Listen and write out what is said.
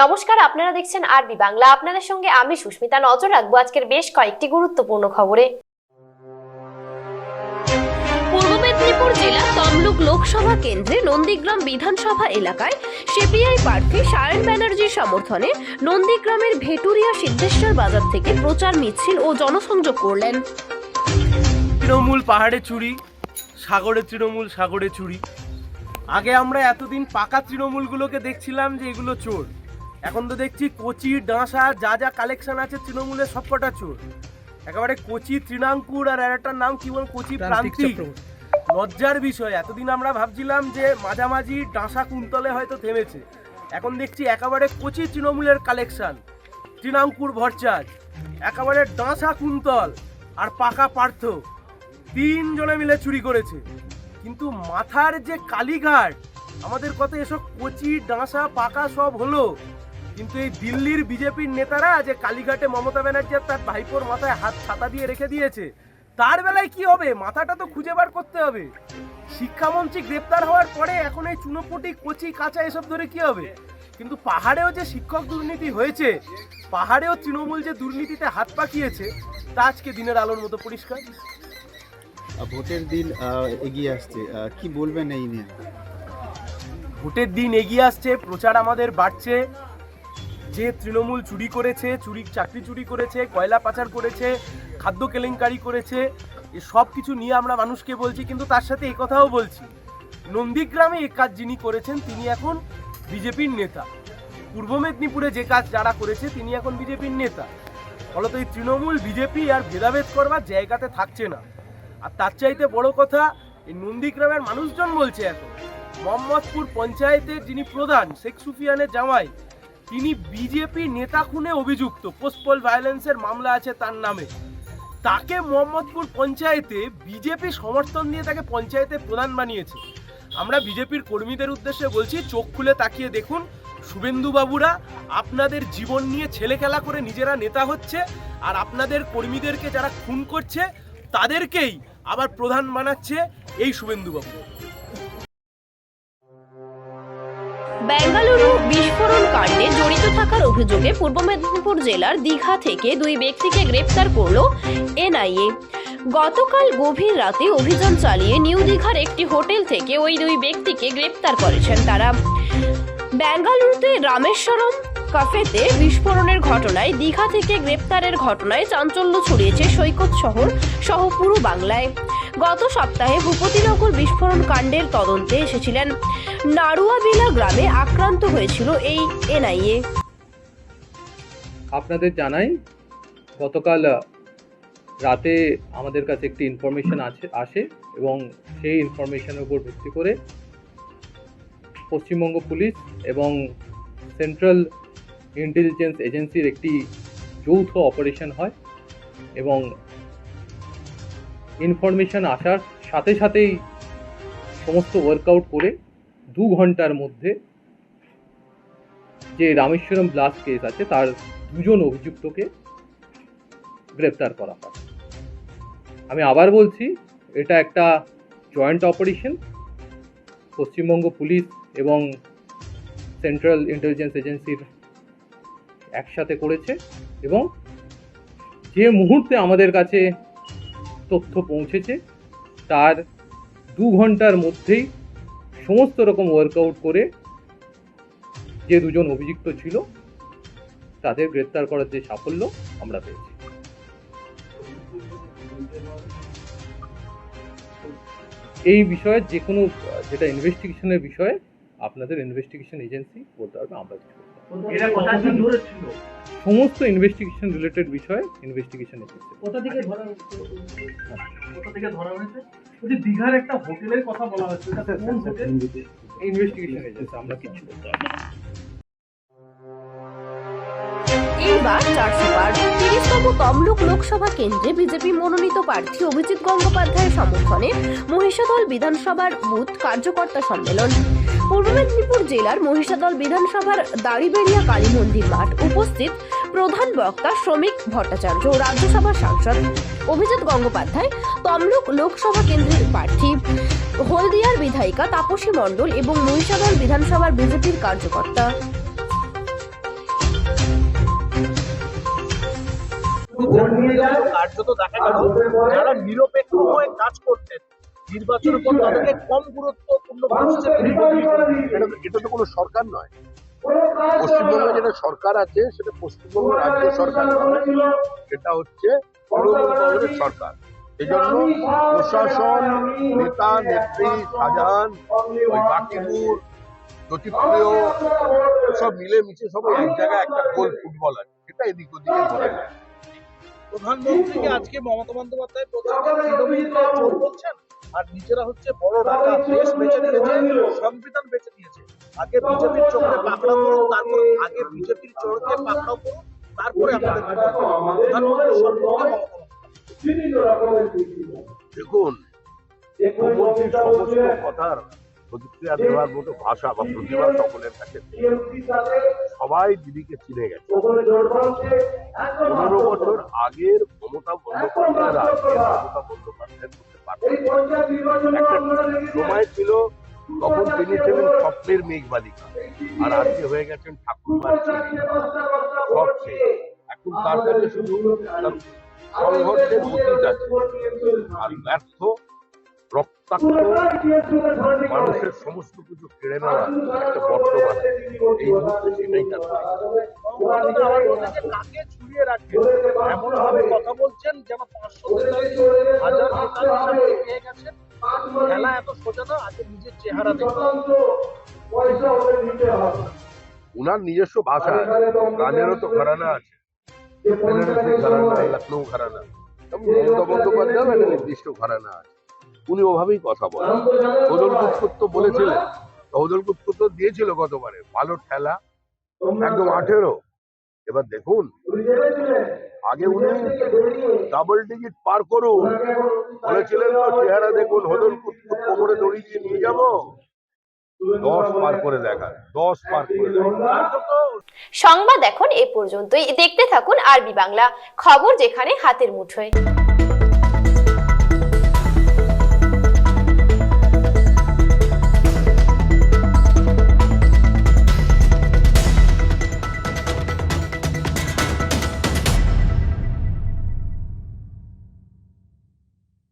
নমস্কার আপনারা দেখছেন আরবি বাংলা। আপনাদের সঙ্গে আমি সুস্মিতা। নজর রাখব আজকের বেশ কয়েকটি গুরুত্বপূর্ণ খবরে। পূর্ব মেদিনীপুর জেলা তমলুক লোকসভা কেন্দ্রে নন্দীগ্রাম বিধানসভা এলাকায় সিপিআই প্রার্থী সায়ন ব্যানার্জির সমর্থনে নন্দীগ্রামের ভেটুরিয়া সিদ্ধেশ্বর বাজার থেকে প্রচার মিছিল ও জনসংযোগ করলেন। তৃণমূল পাহাড়ে চুরি সাগরে তৃণমূল সাগরে চুরি। আগে আমরা এতদিন পাকা তৃণমূলগুলোকে দেখছিলাম যে এগুলো চোর। এখন তো দেখছি কচি ডাঁসা যা যা কালেকশন আছে তৃণমূলের সবকটা চোর। একেবারে কচি তৃণাঙ্কুর আর একটার নাম কি বল কচি প্রান্তিক লজ্জার বিষয় এতদিন আমরা ভাবছিলাম যে মাঝামাঝি ডাঁসা কুন্তলে হয়তো থেমেছে। এখন দেখছি একেবারে কচি তৃণমূলের কালেকশন তৃণাঙ্কুর ভরচাজ একেবারে ডাঁসা কুন্তল আর পাকা পার্থ। তিনজনে মিলে চুরি করেছে। কিন্তু মাথার যে কালীঘাট আমাদের কত এসব কচি ডাঁসা পাকা সব হলো। কিন্তু এই দিল্লির বিজেপির নেতারা যে কালীঘাটে মমতা ব্যানার্জি তার ভাইপোর মাথায় হাত ছাতা দিয়ে রেখে দিয়েছে তার বেলায় কি হবে? মাথাটা তো খুঁজে বার করতে হবে। শিক্ষামন্ত্রী গ্রেপ্তার হওয়ার পরে এখন এই চুনোপটি কচি কাঁচা এসব ধরে কি হবে? কিন্তু পাহাড়েও যে শিক্ষক দুর্নীতি হয়েছে পাহাড়েও তৃণমূল যে দুর্নীতিতে হাত পাকিয়েছে তা আজকে দিনের আলোর মতো পরিষ্কার। ভোটের দিন এগিয়ে আসছে। কি বলবেন এই নিয়ে? ভোটের দিন এগিয়ে আসছে প্রচার আমাদের বাড়ছে। যে তৃণমূল চুরি করেছে, চুরি, চাকরি চুরি করেছে, কয়লা পাচার করেছে, খাদ্য কেলেঙ্কারি করেছে সব কিছু নিয়ে আমরা মানুষকে বলছি, কিন্তু তার সাথে কথাও বলছি। নন্দীগ্রামে এ কাজ যিনি করেছেন, তিনি এখন বিজেপির নেতা। পূর্ব মেদিনীপুরে যে কাজ যারা করেছে, তিনি এখন বিজেপির নেতা। ফলত এই তৃণমূল, বিজেপি আর ভেদাভেদ করবার জায়গাতে থাকছে না। আর তার চাইতে বড় কথা, এই নন্দীগ্রামের মানুষজন বলছে এখন, মোহাম্মদপুর পঞ্চায়েতের যিনি প্রধান, শেখ সুফিয়ানের জামাই তিনি বিজেপি নেতা খুনে অভিযুক্ত। পোস্টপল ভায়োলেন্সের মামলা আছে তার নামে। তাকে মোহাম্মদপুর পঞ্চায়েতে বিজেপি সমর্থন দিয়ে তাকে পঞ্চায়েতের প্রধান বানিয়েছে। আমরা বিজেপির কর্মীদের উদ্দেশ্যে বলছি, চোখ খুলে তাকিয়ে দেখুন। শুভেন্দু বাবুরা আপনাদের জীবন নিয়ে ছেলে খেলা করে নিজেরা নেতা হচ্ছে, আর আপনাদের কর্মীদেরকে যারা খুন করছে, তাদেরকেই আবার প্রধান বানাচ্ছে এই শুভেন্দু বাবু। বেঙ্গালুরু কাণ্ডে জড়িত থাকার অভিযোগে পূর্ব মেদিনীপুর জেলার দীঘা থেকে দুই ব্যক্তিকে গ্রেপ্তার করল এনআইএ। গতকাল গভীর রাতে অভিযান চালিয়ে নিউ দীঘার একটি হোটেল থেকে ওই দুই ব্যক্তিকে গ্রেপ্তার করেছেন তারা। বেঙ্গালুরুতে রামেশ্বরম কাফেতে বিস্ফোরণের ঘটনায় দীঘা থেকে গ্রেপ্তারের ঘটনায় চাঞ্চল্য ছড়িয়েছে সৈকত শহর সহ পুরো বাংলায়। গত সপ্তাহে ভূপতিনগর বিস্ফোরণ কাণ্ডের তদন্তে এসেছিলেন নাড়ুয়াবিলা গ্রামে আক্রান্ত হয়েছিল এই এনআইএ। আপনাদের জানাই, গতকাল রাতে আমাদের কাছে একটি ইনফরমেশন আছে, আসে এবং সেই ইনফরমেশনের উপর ভিত্তি করে পশ্চিমবঙ্গ পুলিশ এবং সেন্ট্রাল ইন্টেলিজেন্স এজেন্সির একটি যৌথ অপারেশন হয় এবং ইনফরমেশন আসার সাথে সাথেই সমস্ত ওয়ার্কআউট করে দু ঘণ্টার মধ্যে যে রামেশ্বরম ব্লাস্ট কেস আছে, তার দুজন অভিযুক্তকে গ্রেপ্তার করা হয়। আমি আবার বলছি, এটা একটা জয়েন্ট অপারেশন পশ্চিমবঙ্গ পুলিশ এবং সেন্ট্রাল ইন্টেলিজেন্স এজেন্সির একসাথে করেছে এবং যে মুহূর্তে আমাদের কাছে তথ্য পৌঁছেছে, তার দু ঘণ্টার মধ্যেই সমস্ত রকম ওয়ার্কআউট করে যে দুজন অভিযুক্ত ছিল, তাদের গ্রেপ্তার করার যে সাফল্য আমরা পেয়েছি। এই বিষয়ে যে কোনো, যেটা ইনভেস্টিগেশনের বিষয়ে, আপনাদের ইনভেস্টিগেশন এজেন্সি বলতে পারবে, আমরা কিছু সমস্ত ইনভেস্টিগেশন রিলেটেড বিষয়ে ইনভেস্টিগেশন এজেন্সি কোথা থেকে ধরা কোথা থেকে ধরা হয়েছে? বলছি দীঘার একটা হোটেলের কথা বলা হচ্ছে কোন হোটেল? ইনভেস্টিগেশন এজেন্সি আমরা কিছু বলতে পারব এইবার চারশো পার তিরিশতম তমলুক লোকসভা কেন্দ্রে বিজেপি মনোনীত প্রার্থী অভিজিৎ গঙ্গোপাধ্যায়ের সমর্থনে মহিষাদল বিধানসভার বুথ কার্যকর্তা সম্মেলন। পূর্ব মেদিনীপুর জেলার মহিষাদল বিধানসভার দাড়িবেড়িয়া কালী মন্দির মাঠ উপস্থিত প্রধান বক্তা শ্রমিক ভট্টাচার্য ও রাজ্যসভা সাংসদ অভিজিৎ গঙ্গোপাধ্যায়, তমলুক লোকসভা কেন্দ্রের প্রার্থী, হলদিয়ার বিধায়িকা তাপসী মণ্ডল এবং মহিষাগর বিধানসভার বিজেপির কার্যকর্তা। কার্যত দেখা গেল যারা নিরপেক্ষ হয়ে কাজ করতেন নির্বাচনের উপর তাদেরকে কম গুরুত্বপূর্ণ এটা তো কোনো সরকার নয়। পশ্চিমবঙ্গে যেটা সরকার আছে সেটা পশ্চিমবঙ্গ রাজ্য সরকার সেটা হচ্ছে তৃণমূল কংগ্রেস সরকার। এই জন্য প্রশাসন নেতা নেত্রী শাহজাহান ওই বাকিপুর জ্যোতিপ্রিয় সব মিলে মিশে সবাই এক জায়গায় একটা গোল ফুটবল আছে। সেটা এদিক ওদিকে ঘুরে প্রধানমন্ত্রীকে আজকে মমতা বন্দ্যোপাধ্যায় বলছেন আর নিজেরা হচ্ছে বড় টাকা দেশ বেঁচে দিয়েছে সংবিধান বেঁচে আগে বিজেপির চোখে পাকড়াও করুন তারপর আগে বিজেপির চোরকে পাকড়াও করুন তারপরে দেখুন কথার প্রতিক্রিয়া দেওয়ার মতো ভাষা বা প্রতিভা সকলের কাছে সবাই দিদিকে চিনে গেছে। পনেরো বছর আগের মমতা বন্দ্যোপাধ্যায়ের আজকের মমতা বন্দ্যোপাধ্যায়ের মধ্যে একটা সময় ছিল তখন তিনি ছিলেন স্বপ্নের মেঘ বালিকা আর আজকে হয়ে গেছেন ঠাকুরমার। এখন তার কাছে শুধু সংঘর্ষের অতীত আছে আর ব্যর্থ মানুষের সমস্ত কিছু কেড়ে নেওয়া একটা বর্তমান। এই মুহূর্তে সেটাই তার এমন ভাবে কথা বলছেন যেন পাঁচশো হাজার গেছেন। খেলা এত সোজা না আগে নিজের চেহারা নিজস্ব ভাষা গানেরও তো ঘরানা আছে। ঘরানা লখনৌ ঘরানা। মমতা বন্দ্যোপাধ্যায় একটা নির্দিষ্ট ঘরানা আছে। উনি ওভাবেই কথা বলেন। হদল কুৎকুত তো বলেছিলেন হদল কুৎকুত তো দিয়েছিল গতবারে। ভালো ঠেলা। একদম আঠেরো। এবার দেখুন। আগে উনি ডাবল ডিজিট পার করুন। বলেছিলেন তো, চেহারা দেখুন হদল কোমরে দড়ি দিয়ে নিয়ে যাব। দশ পার করে দেখা দশ পার করে সংবাদ এখন এ পর্যন্তই। দেখতে থাকুন আরবি বাংলা, খবর যেখানে হাতের মুঠোয়।